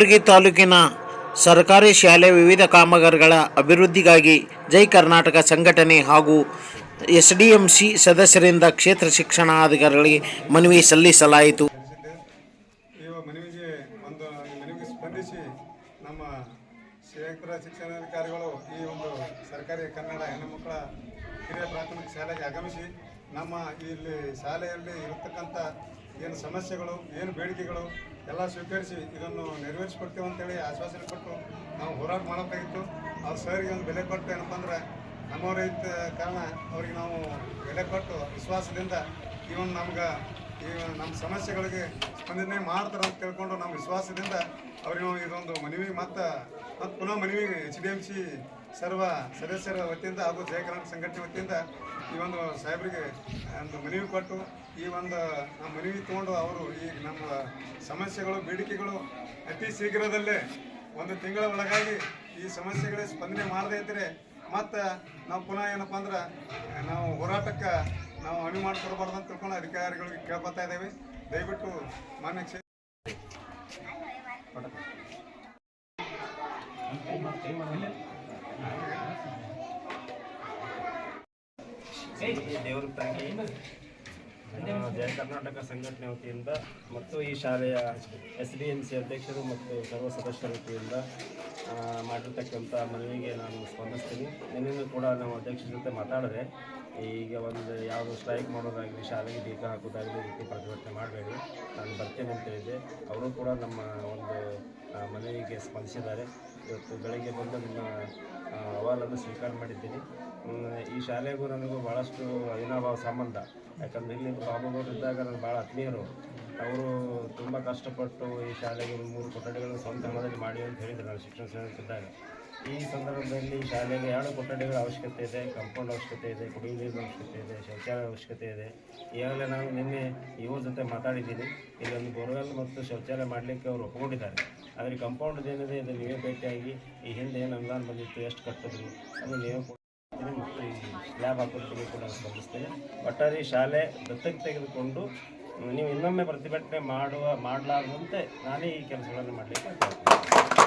ಕಲಬುರಗಿ ತಾಲೂಕಿನ ಸರ್ಕಾರಿ ಶಾಲೆ ವಿವಿಧ ಕಾಮಗಾರಿಗಳ ಅಭಿವೃದ್ಧಿಗಾಗಿ ಜೈ ಕರ್ನಾಟಕ ಸಂಘಟನೆ ಹಾಗೂ ಎಸ್ ಡಿ ಎಂ ಸಿ ಸದಸ್ಯರಿಂದ ಕ್ಷೇತ್ರ ಶಿಕ್ಷಣಾಧಿಕಾರಿಗಳಿಗೆ ಮನವಿ ಸಲ್ಲಿಸಲಾಯಿತು. ನಮ್ಮ ಕ್ಷೇತ್ರ ಶಿಕ್ಷಣಾಧಿಕಾರಿಗಳು ಈ ಒಂದು ಸರ್ಕಾರಿ ಕನ್ನಡ ಹೆಣ್ಣುಮಕ್ಕಳ ಹಿರಿಯ ಪ್ರಾಥಮಿಕ ಶಾಲೆಗೆ ಆಗಮಿಸಿ ನಮ್ಮ ಇಲ್ಲಿ ಶಾಲೆಯಲ್ಲಿ ಇರತಕ್ಕಂಥ ಏನು ಸಮಸ್ಯೆಗಳು, ಏನು ಬೇಡಿಕೆಗಳು ಎಲ್ಲ ಸ್ವೀಕರಿಸಿ ಇದನ್ನು ನೆರವೇರಿಸ್ಕೊಡ್ತೇವೆ ಅಂತೇಳಿ ಆಶ್ವಾಸನೆ ಕೊಟ್ಟು ನಾವು ಹೋರಾಟ ಮಾಡಬೇಕಾಗಿತ್ತು. ಅವ್ರ ಸರ್ಗೆ ಒಂದು ಬೆಲೆ ಕೊಟ್ಟು ಏನಪ್ಪ ಅಂದ್ರೆ ನಮ್ಮವರ ಇದ್ದ ಕಾರಣ ಅವ್ರಿಗೆ ನಾವು ಬೆಲೆ ಕೊಟ್ಟು ವಿಶ್ವಾಸದಿಂದ ಈ ಒಂದು ನಮ್ಗೆ ಈ ನಮ್ಮ ಸಮಸ್ಯೆಗಳಿಗೆ ಸ್ಪಂದನೆ ಮಾಡ್ತಾರೆ ಅಂತ ತಿಳ್ಕೊಂಡು ನಮ್ಮ ವಿಶ್ವಾಸದಿಂದ ಅವ್ರಿಗೆ ಇದೊಂದು ಮನವಿ ಮತ್ತು ಮತ್ತು ಪುನಃ ಮನವಿ ಎಚ್ ಡಿ ಎಂ ಸಿ ಸರ್ವ ಸದಸ್ಯರ ವತಿಯಿಂದ ಹಾಗೂ ಜಯ ಕರ್ನಾಟಕ ಸಂಘಟನೆ ವತಿಯಿಂದ ಈ ಒಂದು ಸಾಹೇಬರಿಗೆ ಒಂದು ಮನವಿ ಕೊಟ್ಟು, ಈ ಒಂದು, ಆ ಮನವಿ ತಗೊಂಡು ಅವರು ಈ ನಮ್ಮ ಸಮಸ್ಯೆಗಳು, ಬೇಡಿಕೆಗಳು ಅತಿ ಶೀಘ್ರದಲ್ಲೇ ಒಂದು ತಿಂಗಳ ಒಳಗಾಗಿ ಈ ಸಮಸ್ಯೆಗಳ ಸ್ಪಂದನೆ ಮಾಡದೇ ಇದ್ದರೆ ಮತ್ತು ನಾವು ಪುನಃ ಏನಪ್ಪ ಅಂದ್ರೆ, ನಾವು ಹೋರಾಟಕ್ಕೆ ನಾವು ಅಣಿ ಮಾಡಿಕೊಡ್ಬಾರ್ದು ಅಂತ ತಿಳ್ಕೊಂಡು ಅಧಿಕಾರಿಗಳಿಗೆ ಕೇಳ್ಕೊತಾ ಇದ್ದೇವೆ. ದಯವಿಟ್ಟು ಮಾನ್ಯ ಕ್ಷೇ ದೇವರತಾಗಿ ಜಯ ಕರ್ನಾಟಕ ಸಂಘಟನೆ ವತಿಯಿಂದ ಮತ್ತು ಈ ಶಾಲೆಯ ಎಸ್ ಡಿ ಎಂ ಸಿ ಅಧ್ಯಕ್ಷರು ಮತ್ತು ಸರ್ವ ಸದಸ್ಯರ ವತಿಯಿಂದ ಮಾಡಿರ್ತಕ್ಕಂಥ ಮನವಿಗೆ ನಾನು ಸ್ಪಂದಿಸ್ತೀನಿ. ನಿನ್ನೆನೂ ಕೂಡ ನಾವು ಅಧ್ಯಕ್ಷರ ಜೊತೆ ಮಾತಾಡಿದೆ ಈಗ ಒಂದು ಯಾವುದು ಸ್ಟ್ರೈಕ್ ಮಾಡೋದಾಗಲಿ, ಶಾಲೆಗೆ ಟೀಕೆ ಹಾಕೋದಾಗಲಿ ಈ ರೀತಿ ಪ್ರತಿಭಟನೆ ಮಾಡಬೇಡಿ. ನಾನು ಬರ್ತೇನೆ ಅಂತ ಹೇಳಿದೆ ಅವರು ಕೂಡ ನಮ್ಮ ಒಂದು ಮನವಿಗೆ ಸ್ಪಂದಿಸಿದ್ದಾರೆ. ಇವತ್ತು ಬೆಳಗ್ಗೆ ಬಂದು ನಿಮ್ಮ ಅಹವಾಲನ್ನು ಸ್ವೀಕಾರ ಮಾಡಿದ್ದೀನಿ. ಈ ಶಾಲೆಗೂ ನನಗೂ ಭಾಳಷ್ಟು ಅವಿನಾಭಾವ ಸಂಬಂಧ. ಯಾಕಂದ್ರೆ ಇಲ್ಲಿ ಬಾಬುಗೌಡರು ಇದ್ದಾಗ ನಾನು ಭಾಳ ಆತ್ಮೀಯರು. ಅವರು ತುಂಬ ಕಷ್ಟಪಟ್ಟು ಈ ಶಾಲೆಗೆ ಮೂರು ಕೊಠಡಿಗಳನ್ನು ಸ್ವಂತ ಹಣದಲ್ಲಿ ಮಾಡಿ ಅಂತ ಹೇಳಿದ್ರು. ನಾನು ಶಿಕ್ಷಣ ಸೇವಕಿದ್ದಾಗ ಈ ಸಂದರ್ಭದಲ್ಲಿ ಶಾಲೆಗೆ ಎರಡು ಕೊಠಡಿಗಳ ಅವಶ್ಯಕತೆ ಇದೆ ಕಾಂಪೌಂಡ್ ಅವಶ್ಯಕತೆ ಇದೆ, ಕುಡಿಯುವ ನೀರಿನ ಅವಶ್ಯಕತೆ ಇದೆ ಶೌಚಾಲಯ ಅವಶ್ಯಕತೆ ಇದೆ. ಈಗಾಗಲೇ ನಾನು ನಿನ್ನೆ ಇವ್ರ ಜೊತೆ ಮಾತಾಡಿದ್ದೀನಿ. ಇಲ್ಲಿ ಒಂದು ಬೋರ್ವೆಲ್ ಮತ್ತು ಶೌಚಾಲಯ ಮಾಡಲಿಕ್ಕೆ ಅವರು ಒಪ್ಪಿಕೊಂಡಿದ್ದಾರೆ ಆದರೆ ಕಾಂಪೌಂಡ್ ಏನಿದೆ, ಇದು ನೀವೇ ಭೇಟಿಯಾಗಿ ಈ ಹಿಂದೆ ಏನು ಅನುದಾನ ಬಂದಿತ್ತು, ಎಷ್ಟು ಕಟ್ಟಿದ್ರು, ಅದು ನೀವೇ ಕೊಡ್ತೀನಿ ಮತ್ತು ಈ ಸ್ಲ್ಯಾಬ್ ಹಾಕೋದಕ್ಕೆ ಕೂಡ ಸ್ಪಂದಿಸ್ತೇನೆ ಒಟ್ಟಾರೆ ಶಾಲೆ ದತ್ತಕ್ಕೆ ತೆಗೆದುಕೊಂಡು ನೀವು ಇನ್ನೊಮ್ಮೆ ಪ್ರತಿಭಟನೆ ಮಾಡುವ, ಮಾಡಲಾರದಂತೆ ನಾನೇ ಈ ಕೆಲಸಗಳನ್ನು ಮಾಡಲಿಕ್ಕೆ